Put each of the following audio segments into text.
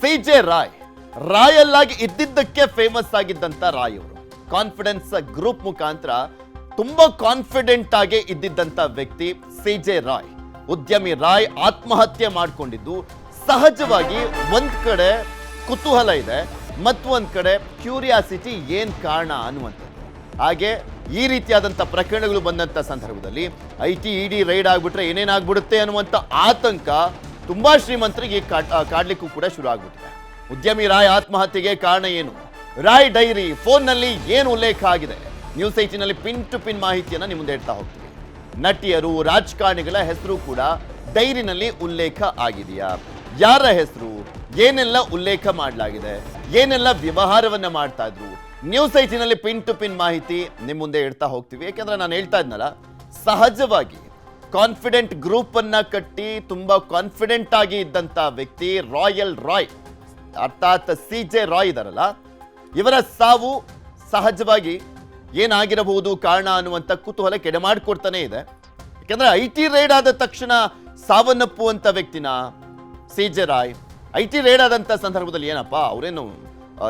C J Roy, ರಾಯಲ್ಲಾಗಿ ಇದ್ದಿದ್ದಕ್ಕೆ famous ಆಗಿದ್ದಂತ ರಾಯ್ ಅವರು ಕಾನ್ಫಿಡೆನ್ಸ್ ಗ್ರೂಪ್ ಮುಖಾಂತರ ತುಂಬಾ ಕಾನ್ಫಿಡೆಂಟ್ ಆಗಿ ಇದ್ದಿದ್ದಂತ ವ್ಯಕ್ತಿ ಸಿ ಜೆ ರಾಯ್. ಉದ್ಯಮಿ ರಾಯ್ ಆತ್ಮಹತ್ಯೆ ಮಾಡಿಕೊಂಡಿದ್ದು, ಸಹಜವಾಗಿ ಒಂದ್ ಕಡೆ ಕುತೂಹಲ ಇದೆ ಮತ್ತೊಂದ್ ಕಡೆ ಕ್ಯೂರಿಯಾಸಿಟಿ ಏನ್ ಕಾರಣ ಅನ್ನುವಂಥದ್ದು. ಹಾಗೆ ಈ ರೀತಿಯಾದಂಥ ಪ್ರಕರಣಗಳು ಬಂದಂಥ ಸಂದರ್ಭದಲ್ಲಿ, I T, E D, raid ಆಗ್ಬಿಟ್ರೆ ಏನೇನಾಗ್ಬಿಡುತ್ತೆ ಅನ್ನುವಂಥ ಆತಂಕ ತುಂಬಾ ಶ್ರೀಮಂತರಿಗೆ ಕಾಡ್- ಕಾಡ್ಲಿಕ್ಕೂ ಕೂಡ ಶುರು ಆಗ್ಬಿಟ್ಟಿದೆ ಉದ್ಯಮಿ ರಾಯ್ ಆತ್ಮಹತ್ಯೆಗೆ ಕಾರಣ ಏನು? ರಾಯ್ ಡೈರಿ ಫೋನ್ನಲ್ಲಿ ಏನು ಉಲ್ಲೇಖ ಆಗಿದೆ? ನ್ಯೂಸ್ ಏಟಿನಲ್ಲಿ ಪಿನ್ ಟು ಪಿನ್ ಮಾಹಿತಿಯನ್ನು ನಿಮ್ಮ ಮುಂದೆ ಇಡ್ತಾ ಹೋಗ್ತೀವಿ ನಟಿಯರು, ರಾಜಕಾರಣಿಗಳ ಹೆಸರು ಕೂಡ ಡೈರಿನಲ್ಲಿ ಉಲ್ಲೇಖ ಆಗಿದೆಯಾ? ಯಾರ ಹೆಸರು? ಏನೆಲ್ಲ ಉಲ್ಲೇಖ ಮಾಡಲಾಗಿದೆ? ಏನೆಲ್ಲ ವ್ಯವಹಾರವನ್ನ ಮಾಡ್ತಾ ಇದ್ರು? ನ್ಯೂಸ್ ಐಟಿನಲ್ಲಿ ಪಿನ್ ಟು ಪಿನ್ ಮಾಹಿತಿ ನಿಮ್ಮ ಮುಂದೆ ಇಡ್ತಾ ಹೋಗ್ತೀವಿ. ಯಾಕೆಂದ್ರೆ ನಾನು ಹೇಳ್ತಾ ಇದ್ನಲ್ಲ, ಸಹಜವಾಗಿ ಕಾನ್ಫಿಡೆಂಟ್ ಗ್ರೂಪ್ ಅನ್ನ ಕಟ್ಟಿ ತುಂಬಾ ಕಾನ್ಫಿಡೆಂಟ್ ಆಗಿ ಇದ್ದಂತ ವ್ಯಕ್ತಿ ರಾಯಲ್ ರಾಯ್ ಅರ್ಥಾತ್ ಸಿ ಜೆ ರಾಯ್ ಇದಾರಲ್ಲ, ಇವರ ಸಾವು ಸಹಜವಾಗಿ ಏನಾಗಿರಬಹುದು ಕಾರಣ ಅನ್ನುವಂಥ ಕುತೂಹಲ ಕೆಡೆ ಮಾಡಿಕೊಡ್ತಾನೆ ಇದೆ. ಯಾಕಂದ್ರೆ ಐ ಟಿ ರೈಡ್ ಆದ ತಕ್ಷಣ ಸಾವನ್ನಪ್ಪುವಂಥ ವ್ಯಕ್ತಿನ C J Roy I T raid ಆದಂಥ ಸಂದರ್ಭದಲ್ಲಿ ಏನಪ್ಪ, ಅವರೇನು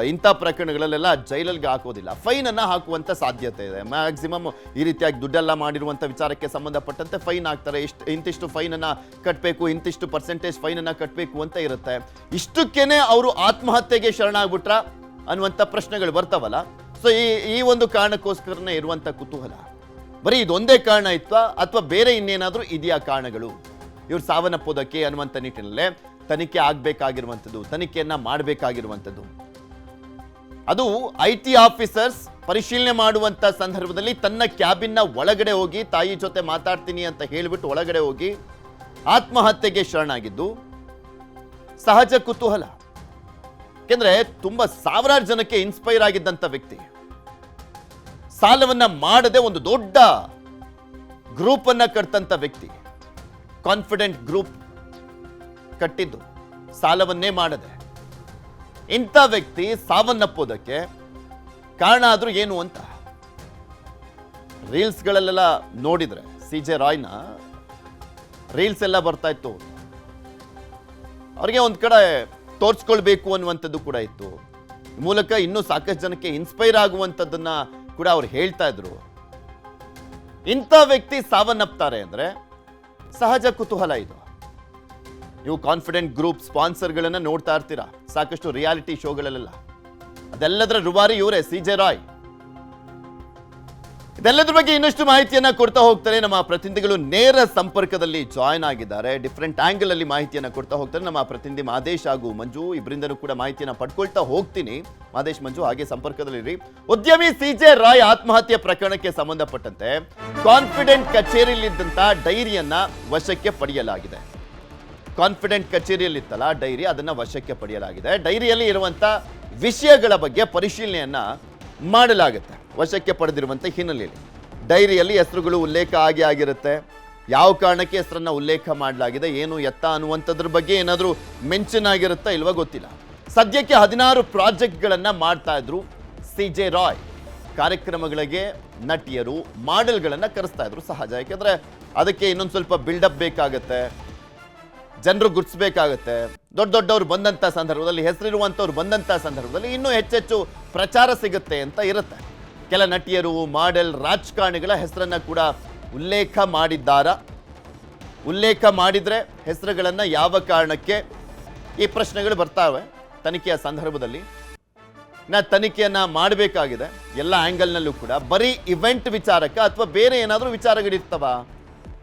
ಇಂಥ ಪ್ರಕರಣಗಳಲ್ಲೆಲ್ಲ ಜೈಲಲ್ಗೆ ಹಾಕೋದಿಲ್ಲ. ಫೈನ್ ಹಾಕುವಂಥ ಸಾಧ್ಯತೆ ಇದೆ. ಮ್ಯಾಕ್ಸಿಮಮ್ ಈ ರೀತಿಯಾಗಿ ದುಡ್ಡೆಲ್ಲ ಮಾಡಿರುವಂಥ ವಿಚಾರಕ್ಕೆ ಸಂಬಂಧಪಟ್ಟಂತೆ ಫೈನ್ ಹಾಕ್ತಾರೆ. ಇಷ್ಟು, ಇಂತಿಷ್ಟು ಫೈನ್ ಅನ್ನ ಕಟ್ಟಬೇಕು ಇಂತಿಷ್ಟು ಪರ್ಸೆಂಟೇಜ್ ಫೈನ್ ಅನ್ನ ಕಟ್ಟಬೇಕು ಅಂತ ಇರುತ್ತೆ. ಇಷ್ಟಕ್ಕೇನೆ ಅವರು ಆತ್ಮಹತ್ಯೆಗೆ ಶರಣಾಗ್ಬಿಟ್ರ ಅನ್ನುವಂಥ ಪ್ರಶ್ನೆಗಳು ಬರ್ತಾವಲ್ಲ. ಸೊ ಈ ಈ ಒಂದು ಕಾರಣಕ್ಕೋಸ್ಕರನೇ ಇರುವಂಥ ಕುತೂಹಲ. ಬರೀ ಇದೊಂದೇ ಕಾರಣ ಇತ್ವಾ? ಅಥವಾ ಬೇರೆ ಇನ್ನೇನಾದರೂ ಇದೆಯಾ ಕಾರಣಗಳು? ಇವ್ರು ಸಾವನ್ನಪ್ಪೋದಕ್ಕೆ ಅನ್ನುವಂಥ ನಿಟ್ಟಿನಲ್ಲೇ ತನಿಖೆ ಆಗಬೇಕಾಗಿರುವಂಥದ್ದು, ತನಿಖೆಯನ್ನು ಮಾಡಬೇಕಾಗಿರುವಂಥದ್ದು. ಅದು ಐ ಟಿ ಆಫೀಸರ್ಸ್ ಪರಿಶೀಲನೆ ಮಾಡುವಂತ ಸಂದರ್ಭದಲ್ಲಿ ತನ್ನ ಕ್ಯಾಬಿನ್ನ ಒಳಗಡೆ ಹೋಗಿ, ತಾಯಿ ಜೊತೆ ಮಾತಾಡ್ತೀನಿ ಅಂತ ಹೇಳಿಬಿಟ್ಟು ಒಳಗಡೆ ಹೋಗಿ ಆತ್ಮಹತ್ಯೆಗೆ ಶರಣಾಗಿದ್ದು, ಸಹಜ ಕುತೂಹಲ. ಯಾಕೆಂದ್ರೆ ತುಂಬಾ ಸಾವಿರಾರು ಜನಕ್ಕೆ ಇನ್ಸ್ಪೈರ್ ಆಗಿದ್ದಂಥ ವ್ಯಕ್ತಿ. ಸಾಲವನ್ನ ಮಾಡದೆ ಒಂದು ದೊಡ್ಡ ಗ್ರೂಪ್ ಅನ್ನ ಕಟ್ಟಂತ ವ್ಯಕ್ತಿ. ಕಾನ್ಫಿಡೆಂಟ್ ಗ್ರೂಪ್ ಕಟ್ಟಿದ್ದು. ಸಾಲವನ್ನೇ ಮಾಡದೆ. ಇಂಥ ವ್ಯಕ್ತಿ ಸಾವನ್ನಪ್ಪೋದಕ್ಕೆ ಕಾರಣ ಆದ್ರೂ ಏನು ಅಂತ ರೀಲ್ಸ್ಗಳಲ್ಲೆಲ್ಲ ನೋಡಿದ್ರೆ ಸಿ ಜೆ ರಾಯ್ನ ರೀಲ್ಸ್ ಎಲ್ಲ ಬರ್ತಾ ಇತ್ತು. ಅವ್ರಿಗೆ ಒಂದು ಕಡೆ ತೋರಿಸ್ಕೊಳ್ಬೇಕು ಅನ್ನುವಂಥದ್ದು ಕೂಡ ಇತ್ತು. ಮೂಲಕ ಇನ್ನೂ ಸಾಕಷ್ಟು ಜನಕ್ಕೆ ಇನ್ಸ್ಪೈರ್ ಆಗುವಂಥದ್ದನ್ನ ಕೂಡ ಅವ್ರು ಹೇಳ್ತಾ ಇದ್ರು. ಇಂಥ ವ್ಯಕ್ತಿ ಸಾವನ್ನಪ್ತಾರೆ ಅಂದರೆ ಸಹಜ ಕುತೂಹಲ ಇದು. ನೀವು ಕಾನ್ಫಿಡೆಂಟ್ ಗ್ರೂಪ್ ಸ್ಪಾನ್ಸರ್ಗಳನ್ನ ನೋಡ್ತಾ ಇರ್ತೀರಾ? ಸಾಕಷ್ಟು ರಿಯಾಲಿಟಿ ಶೋಗಳಲ್ಲೆಲ್ಲ. ಅದೆಲ್ಲದರ ರುವಾರಿ ಇವರೇ ಸಿ ಜೆ ರಾಯ್. ಇದೆಲ್ಲದ್ರ ಬಗ್ಗೆ ಇನ್ನಷ್ಟು ಮಾಹಿತಿಯನ್ನ ಕೊಡ್ತಾ ಹೋಗ್ತಾರೆ ನಮ್ಮ ಪ್ರತಿನಿಧಿಗಳು. ನೇರ ಸಂಪರ್ಕದಲ್ಲಿ ಜಾಯ್ನ್ ಆಗಿದ್ದಾರೆ. ಡಿಫ್ರೆಂಟ್ ಆಂಗಲ್ ಅಲ್ಲಿ ಮಾಹಿತಿಯನ್ನ ಕೊಡ್ತಾ ಹೋಗ್ತಾರೆ ನಮ್ಮ ಪ್ರತಿನಿಧಿ ಮಾದೇಶ್ ಹಾಗೂ ಮಂಜು. ಇಬ್ಬರಿಂದನೂ ಕೂಡ ಮಾಹಿತಿಯನ್ನ ಪಡ್ಕೊಳ್ತಾ ಹೋಗ್ತೀನಿ. ಮಾದೇಶ್, ಮಂಜು, ಹಾಗೆ ಸಂಪರ್ಕದಲ್ಲಿರಿ. ಉದ್ಯಮಿ ಸಿ ಜೆ ರಾಯ್ ಆತ್ಮಹತ್ಯೆ ಪ್ರಕರಣಕ್ಕೆ ಸಂಬಂಧಪಟ್ಟಂತೆ ಕಾನ್ಫಿಡೆಂಟ್ ಕಚೇರಿಯಲ್ಲಿದ್ದಂತ ಡೈರಿಯನ್ನ ವಶಕ್ಕೆ ಪಡೆಯಲಾಗಿದೆ. ಕಾನ್ಫಿಡೆಂಟ್ ಕಚೇರಿಯಲ್ಲಿತ್ತಲ್ಲ ಡೈರಿ ಅದನ್ನು ವಶಕ್ಕೆ ಪಡೆಯಲಾಗಿದೆ. ಡೈರಿಯಲ್ಲಿ ಇರುವಂಥ ವಿಷಯಗಳ ಬಗ್ಗೆ ಪರಿಶೀಲನೆಯನ್ನು ಮಾಡಲಾಗುತ್ತೆ, ವಶಕ್ಕೆ ಪಡೆದಿರುವಂಥ ಹಿನ್ನೆಲೆಯಲ್ಲಿ. ಡೈರಿಯಲ್ಲಿ ಹೆಸರುಗಳು ಉಲ್ಲೇಖ ಆಗಿ ಆಗಿರುತ್ತೆ, ಯಾವ ಕಾರಣಕ್ಕೆ ಹೆಸರನ್ನು ಉಲ್ಲೇಖ ಮಾಡಲಾಗಿದೆ, ಏನು ಎತ್ತ ಅನ್ನುವಂಥದ್ರ ಬಗ್ಗೆ ಏನಾದರೂ ಮೆನ್ಷನ್ ಆಗಿರುತ್ತಾ ಇಲ್ವ ಗೊತ್ತಿಲ್ಲ. ಸದ್ಯಕ್ಕೆ ಹದಿನಾರು ಪ್ರಾಜೆಕ್ಟ್ಗಳನ್ನು ಮಾಡ್ತಾ ಇದ್ರು ಸಿ ಜೆ ರಾಯ್. ಕಾರ್ಯಕ್ರಮಗಳಿಗೆ ನಟಿಯರು, ಮಾಡೆಲ್ಗಳನ್ನು ಕರೆಸ್ತಾ ಇದ್ರು ಸಹಜ. ಯಾಕೆಂದರೆ ಅದಕ್ಕೆ ಇನ್ನೊಂದು ಸ್ವಲ್ಪ ಬಿಲ್ಡಪ್ ಬೇಕಾಗತ್ತೆ. ಜನರು ಗುರ್ತಿಸಬೇಕಾಗುತ್ತೆ. ದೊಡ್ಡ ದೊಡ್ಡವ್ರು ಬಂದಂಥ ಸಂದರ್ಭದಲ್ಲಿ, ಹೆಸರಿರುವಂಥವ್ರು ಬಂದಂಥ ಸಂದರ್ಭದಲ್ಲಿ ಇನ್ನೂ ಹೆಚ್ಚೆಚ್ಚು ಪ್ರಚಾರ ಸಿಗುತ್ತೆ ಅಂತ ಇರುತ್ತೆ. ಕೆಲ ನಟಿಯರು, ಮಾಡೆಲ್, ರಾಜಕಾರಣಿಗಳ ಹೆಸರನ್ನ ಕೂಡ ಉಲ್ಲೇಖ ಮಾಡಿದ್ದಾರಾ? ಉಲ್ಲೇಖ ಮಾಡಿದ್ರೆ ಹೆಸರುಗಳನ್ನ ಯಾವ ಕಾರಣಕ್ಕೆ? ಈ ಪ್ರಶ್ನೆಗಳು ಬರ್ತಾವೆ ತನಿಖೆಯ ಸಂದರ್ಭದಲ್ಲಿ. ನಾ ತನಿಖೆಯನ್ನು ಮಾಡಬೇಕಾಗಿದೆ. ಎಲ್ಲ ಆ್ಯಂಗಲ್ನಲ್ಲೂ ಕೂಡ. ಬರೀ ಇವೆಂಟ್ ವಿಚಾರಕ್ಕೆ ಅಥವಾ ಬೇರೆ ಏನಾದರೂ ವಿಚಾರಗಳಿರ್ತವ?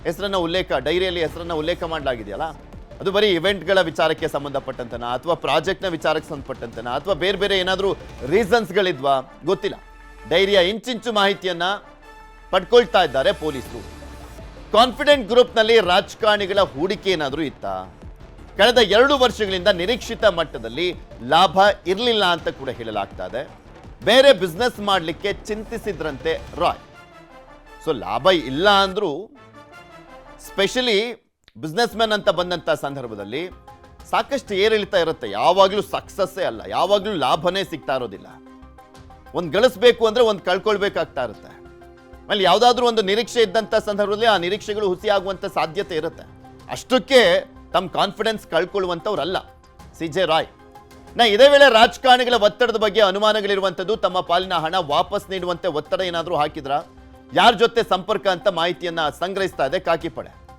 ಹೆಸರನ್ನ ಉಲ್ಲೇಖ, ಡೈರಿಯಲ್ಲಿ ಹೆಸರನ್ನ ಉಲ್ಲೇಖ ಮಾಡಲಾಗಿದೆಯಲ್ಲ? ಅದು ಬರೀ ಇವೆಂಟ್ಗಳ ವಿಚಾರಕ್ಕೆ ಸಂಬಂಧಪಟ್ಟಂತನ, ಅಥವಾ ಪ್ರಾಜೆಕ್ಟ್ನ ವಿಚಾರಕ್ಕೆ ಸಂಬಂಧಪಟ್ಟಂತನ, ಅಥವಾ ಬೇರೆ ಬೇರೆ ಏನಾದರೂ ರೀಸನ್ಸ್ಗಳಿದ್ವಾ ಗೊತ್ತಿಲ್ಲ. ಡೈರಿಯ ಇಂಚಿಂಚು ಮಾಹಿತಿಯನ್ನ ಪಡ್ಕೊಳ್ತಾ ಇದ್ದಾರೆ ಪೊಲೀಸರು. ಕಾನ್ಫಿಡೆಂಟ್ ಗ್ರೂಪ್ನಲ್ಲಿ ರಾಜಕಾರಣಿಗಳ ಹೂಡಿಕೆ ಏನಾದರೂ ಇತ್ತಾ? ಕಳೆದ ಎರಡು ವರ್ಷಗಳಿಂದ ನಿರೀಕ್ಷಿತ ಮಟ್ಟದಲ್ಲಿ ಲಾಭ ಇರಲಿಲ್ಲ ಅಂತ ಕೂಡ ಹೇಳಲಾಗ್ತಾ ಇದೆ. ಬೇರೆ ಬಿಸ್ನೆಸ್ ಮಾಡಲಿಕ್ಕೆ ಚಿಂತಿಸಿದ್ರಂತೆ ರಾಯ್. ಸೊ ಲಾಭ ಇಲ್ಲ ಅಂದ್ರೂ ಸ್ಪೆಷಲಿ ಬಿಸ್ನೆಸ್ ಮ್ಯಾನ್ ಅಂತ ಬಂದಂಥ ಸಂದರ್ಭದಲ್ಲಿ ಸಾಕಷ್ಟು ಏರಿಳಿತ ಇರುತ್ತೆ. ಯಾವಾಗಲೂ ಸಕ್ಸಸ್ಸೇ ಅಲ್ಲ. ಯಾವಾಗಲೂ ಲಾಭನೇ ಸಿಗ್ತಾ ಇರೋದಿಲ್ಲ. ಒಂದು ಗಳಿಸ್ಬೇಕು ಅಂದ್ರೆ ಒಂದು ಕಳ್ಕೊಳ್ಬೇಕಾಗ್ತಾ ಇರುತ್ತೆ. ಆಮೇಲೆ ಯಾವುದಾದ್ರೂ ಒಂದು ನಿರೀಕ್ಷೆ ಇದ್ದಂಥ ಸಂದರ್ಭದಲ್ಲಿ ಆ ನಿರೀಕ್ಷೆಗಳು ಹುಸಿಯಾಗುವಂಥ ಸಾಧ್ಯತೆ ಇರುತ್ತೆ. ಅಷ್ಟಕ್ಕೆ ತಮ್ಮ ಕಾನ್ಫಿಡೆನ್ಸ್ ಕಳ್ಕೊಳ್ಳುವಂಥವ್ರಲ್ಲ ಸಿ ಜೆ ರಾಯ್. ನಾ ಇದೇ ವೇಳೆ ರಾಜಕಾರಣಿಗಳ ಒತ್ತಡದ ಬಗ್ಗೆ ಅನುಮಾನಗಳಿರುವಂಥದ್ದು ತಮ್ಮ ಪಾಲಿನ ಹಣ ವಾಪಸ್ ನೀಡುವಂತೆ ಒತ್ತಡ ಏನಾದರೂ ಹಾಕಿದ್ರಾ? ಯಾರ ಜೊತೆ ಸಂಪರ್ಕ ಅಂತ ಮಾಹಿತಿಯನ್ನ ಸಂಗ್ರಹಿಸ್ತಾ ಇದೆ ಕಾಕಿಪಡೆ